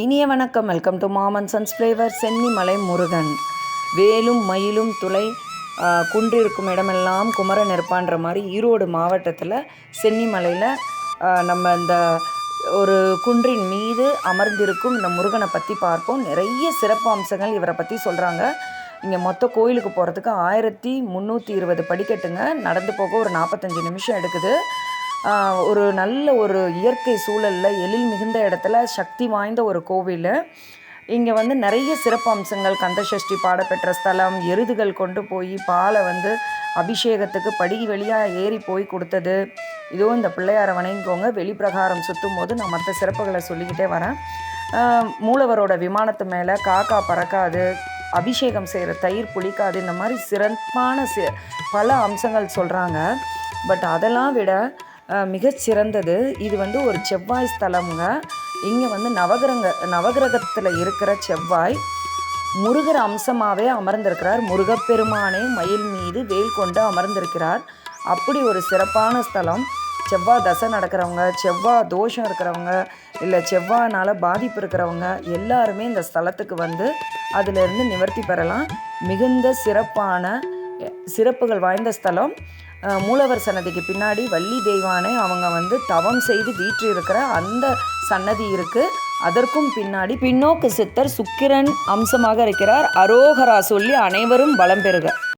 இனிய வணக்கம். Welcome to Maaman sons flavour Chennimalai Murugan. வேலும் மயிலும் துளை குன்றிருக்கும் இடமெல்லாம் குமரன் இருப்பான்ற மாதிரி ஈரோடு மாவட்டத்தில் சென்னிமலையில் நம்ம இந்த ஒரு குன்றின் மீது அமர்ந்திருக்கும் இந்த முருகனை பற்றி பார்ப்போம். நிறைய சிறப்பு அம்சங்கள் இவரை பற்றி சொல்கிறாங்க இங்கே மொத்த கோயிலுக்கு போகிறதுக்கு ஆயிரத்தி முந்நூற்றி இருபது படிக்கட்டுங்க. நடந்து போக ஒரு நாற்பத்தஞ்சு நிமிஷம் எடுக்குது. ஒரு நல்ல ஒரு இயற்கை சூழலில் எழில் மிகுந்த இடத்துல சக்தி வாய்ந்த ஒரு கோவில். இங்கே வந்து நிறைய சிறப்பு அம்சங்கள் கந்தசஷ்டி பாடப்பெற்ற ஸ்தலம் எருதுகள் கொண்டு போய் பாலை வந்து அபிஷேகத்துக்கு படி வழியாக ஏறி போய் கொடுத்தது. இதோ இந்த பிள்ளையாரை வணங்கிக்கோங்க வெளிப்பிரகாரம் சுற்றும் போது நான் மற்ற சிறப்புகளை சொல்லிக்கிட்டே வரேன். மூலவரோட விமானத்து மேலே காக்கா பறக்காது அபிஷேகம் செய்கிற தயிர் புளிக்காது இந்த மாதிரி சிறப்பான சி பல அம்சங்கள் சொல்கிறாங்க பட் அதெல்லாம் விட மிகச்சிறந்தது இது வந்து ஒரு செவ்வாய் ஸ்தலம்ங்க. இங்கே வந்து நவகிரக நவகிரகத்தில் இருக்கிற செவ்வாய் முருகர் அம்சமாகவே அமர்ந்திருக்கிறார். முருகப்பெருமானே மயில் மீது வேல் கொண்டு அமர்ந்திருக்கிறார். அப்படி ஒரு சிறப்பான ஸ்தலம். செவ்வாய் தசை நடக்கிறவங்க செவ்வாய் தோஷம் இருக்கிறவங்க இல்லை செவ்வாய்னால் பாதிப்பு இருக்கிறவங்க எல்லாருமே இந்த ஸ்தலத்துக்கு வந்து அதிலிருந்து நிவர்த்தி பெறலாம். மிகுந்த சிறப்பான சிறப்புகள் வாய்ந்த ஸ்தலம். மூலவர் சன்னதிக்கு பின்னாடி வள்ளி தெய்வானை அவங்க வந்து தவம் செய்து வீற்று இருக்கிற அந்த சன்னதி இருக்குது அதற்கும் பின்னாடி பின்னோக்கு சித்தர் சுக்கிரன் அம்சமாக இருக்கிறார். அரோகரா சொல்லி அனைவரும் பலம் பெறுக.